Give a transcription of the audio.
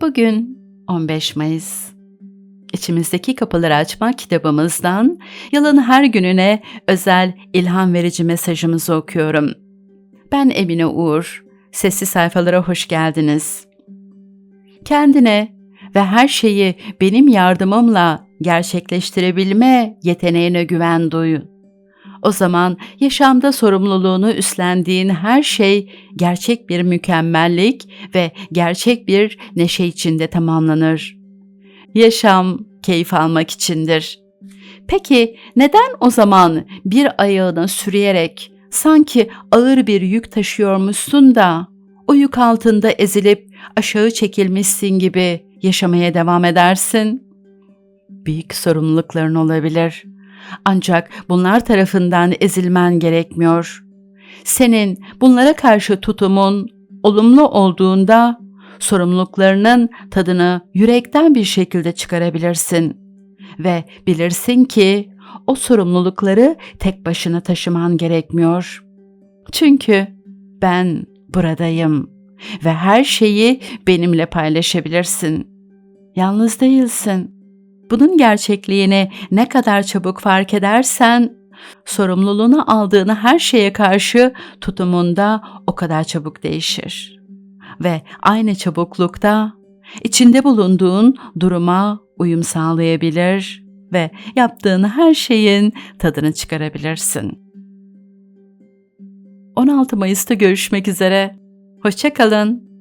Bugün 15 Mayıs. İçimizdeki kapıları açmak kitabımızdan yılın her gününe özel ilham verici mesajımızı okuyorum. Ben Emine Uğur. Sesli sayfalara hoş geldiniz. Kendine ve her şeyi benim yardımımla gerçekleştirebilme yeteneğine güven duy. O zaman yaşamda sorumluluğunu üstlendiğin her şey gerçek bir mükemmellik ve gerçek bir neşe içinde tamamlanır. Yaşam keyif almak içindir. Peki neden o zaman bir ayağını sürüyerek sanki ağır bir yük taşıyormuşsun da o yük altında ezilip aşağı çekilmişsin gibi yaşamaya devam edersin? Büyük sorumlulukların olabilir. Ancak bunlar tarafından ezilmen gerekmiyor. Senin bunlara karşı tutumun olumlu olduğunda sorumluluklarının tadını yürekten bir şekilde çıkarabilirsin ve bilirsin ki o sorumlulukları tek başına taşıman gerekmiyor. Çünkü ben buradayım ve her şeyi benimle paylaşabilirsin. Yalnız değilsin. Bunun gerçekliğini ne kadar çabuk fark edersen, sorumluluğunu aldığını her şeye karşı tutumunda o kadar çabuk değişir. Ve aynı çabuklukta içinde bulunduğun duruma uyum sağlayabilir ve yaptığın her şeyin tadını çıkarabilirsin. 16 Mayıs'ta görüşmek üzere. Hoşçakalın.